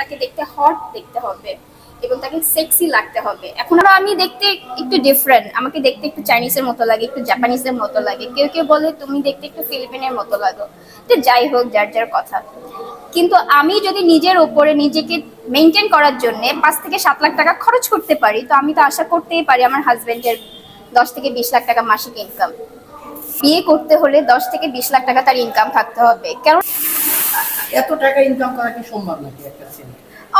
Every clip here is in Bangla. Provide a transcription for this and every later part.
তাকে দেখতে হট দেখতে হবে এবং তাকে সেক্সি লাগতে হবে। এখন আরও আমি দেখতে একটু ডিফারেন্ট আমাকে দেখতে একটু চাইনিজের মতো লাগে, একটু জাপানিজের মতো লাগে। কেউ কেউ বলে, তুমি দেখতে একটু ফিলিপিনের মতো লাগো। তো যাই হোক, যার যার কথা। কিন্তু আমি যদি নিজের ওপরে নিজেকে মেনটেন করার জন্য পাঁচ থেকে সাত লাখ টাকা খরচ করতে পারি, তো আমি তো আশা করতেই পারি আমার হাজবেন্ডের দশ থেকে বিশ লাখ টাকা মাসিক ইনকাম বিয়ে করতে হলে দশ থেকে বিশ লাখ টাকা তার ইনকাম থাকতে হবে। কারণ এত টাকা ইনকাম করা কি সম্ভব নাকি একটা ছেলে?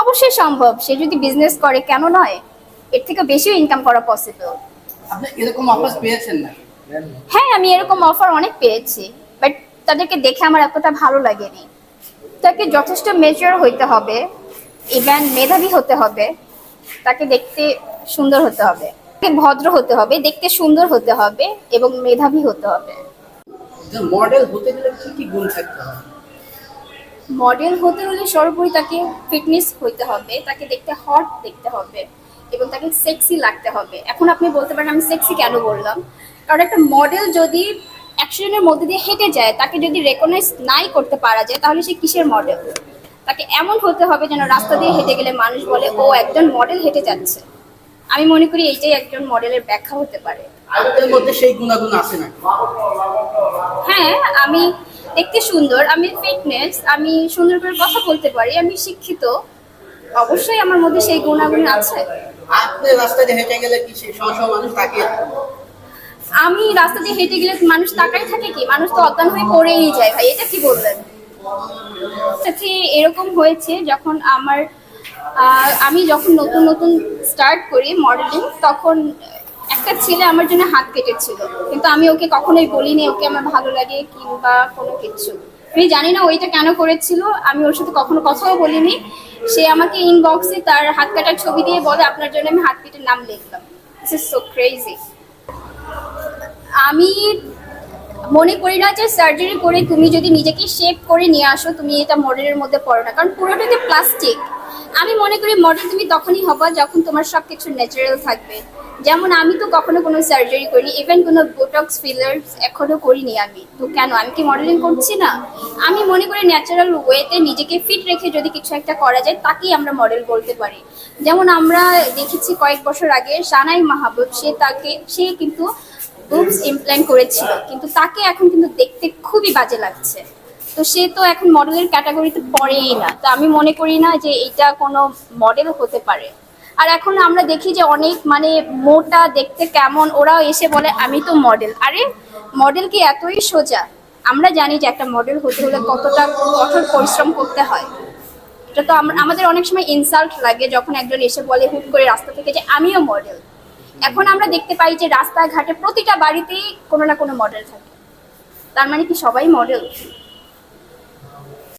অবশ্যই সম্ভব। সে যদি বিজনেস করে কেন নয়? এর থেকে বেশিও ইনকাম করা পসিবল আপনি এরকম অফার পেয়েছেন নাকি? হ্যাঁ আমি এরকম অফার অনেক পেয়েছি বাট তাদেরকে দেখে আমার এতটা ভালো লাগেনি। তাকে যথেষ্ট মেচিওর হইতে হবে ইভেন মেধাবী হতে হবে তাকে দেখতে সুন্দর হতে হবে ভদ্র হতে হবে দেখতে সুন্দর হতে হবে এবং মেধাবী হতে হবে। মডেল হতে গেলে কি কি গুণ থাকতে হবে? মডেল হতে হলে সর্বোপরি তাকে ফিটনেস হইতে হবে তাকে দেখতে হট দেখতে হবে এবং তাকে সেক্সি লাগতে হবে। এখন আপনি বলতে পারেন আমি সেক্সি কেন বললাম? কারণ একটা মডেল যদি জনের মধ্যে দিয়ে হেঁটে যায় তাকে যদি রেকগনাইজ নাই করতে পারা যায় তাহলে সে কিসের মডেল তাকে এমন হতে হবে যেন রাস্তা দিয়ে হেঁটে গেলে মানুষ বলে ও একজন মডেল হেঁটে যাচ্ছে। আমি মনে করি এইটাই একজন মডেলের ব্যাখ্যা হতে পারে। মধ্যে সেই গুণাগুণ আছে নাকি? হ্যাঁ আমি দেখতে সুন্দর আমি ফিটনেস আমি সুন্দর করে কথা বলতে পারি আমি শিক্ষিত। অবশ্যই আমার মধ্যে সেই গুণাগুণ আছে। আপনি রাস্তা দিয়ে হেঁটে গেলে কি মানুষ তাকে আমি রাস্তা দিয়ে হেঁটে গেলে মানুষ তাকাই থাকে কি? মানুষ তো অজ্ঞান হয়ে পড়েই যায় ভাই এটা কি বললেন? সাথে এরকম হয়েছে যখন আমার আমি যখন নতুন নতুন স্টার্ট করি মডেলিং তখন একটা ছেলে আমার জন্য হাত কেটেছিল। কিন্তু আমি ওকে কখনোই বলিনি, ওকে আমার ভালো লাগে কিংবা কোনো কিছু। আমি জানি না ওইটা কেন করেছিল, আমি ওর সাথে কখনো কথাও বলিনি। সে আমাকে ইনবক্সে তার হাত কাটার ছবি দিয়ে বলে, আপনার জন্য আমি হাত কেটের নাম লিখলাম। দিস ইজ সো ক্রেজি আমি মনে করি না যে সার্জারি করে তুমি যদি নিজেকে শেপ করে নিয়ে আসো, তুমি এটা মডেলের মধ্যে পড়ো না। কারণ পুরোটাতে প্লাস্টিক আমি মনে করি মডেল তুমি তখনই হবা যখন তোমার সব কিছু ন্যাচারাল থাকবে। যেমন আমি তো কখনো কোনো সার্জারি করিনি ইভেন কোনো বোটক্স ফিলার্স এখনও করিনি আমি। তো কেন? আমি কি মডেলিং করছি না? আমি মনে করি ন্যাচারাল ওয়েতে নিজেকে ফিট রেখে যদি কিছু একটা করা যায়, তাকেই আমরা মডেল বলতে পারি। যেমন আমরা দেখেছি কয়েক বছর আগে সানাই মাহবুব, সে তাকে, সে কিন্তু বুবস ইমপ্ল্যান্ট করেছিল, কিন্তু তাকে এখন কিন্তু দেখতে খুবই বাজে লাগছে। তো সে তো এখন মডেলের ক্যাটাগরিতে পড়েই না। তো আমি মনে করি না যে এটা কোনো মডেল হতে পারে। আর এখন আমরা দেখি যে অনেক মানে মোটা দেখতে কেমন, ওরাও এসে বলে, আমি তো মডেল আরে মডেল কি এতই সোজা? আমরা জানি যে একটা মডেল হতে হলে কতটা কঠোর পরিশ্রম করতে হয়। এটা তো আমাদের অনেক সময় ইনসাল্ট লাগে যখন একজন এসে বলে হুট করে রাস্তা থেকে যে, আমিও মডেল এখন আমরা দেখতে পাই যে রাস্তাঘাটে প্রতিটা বাড়িতেই কোনো না কোনো মডেল থাকে। তার মানে কি সবাই মডেল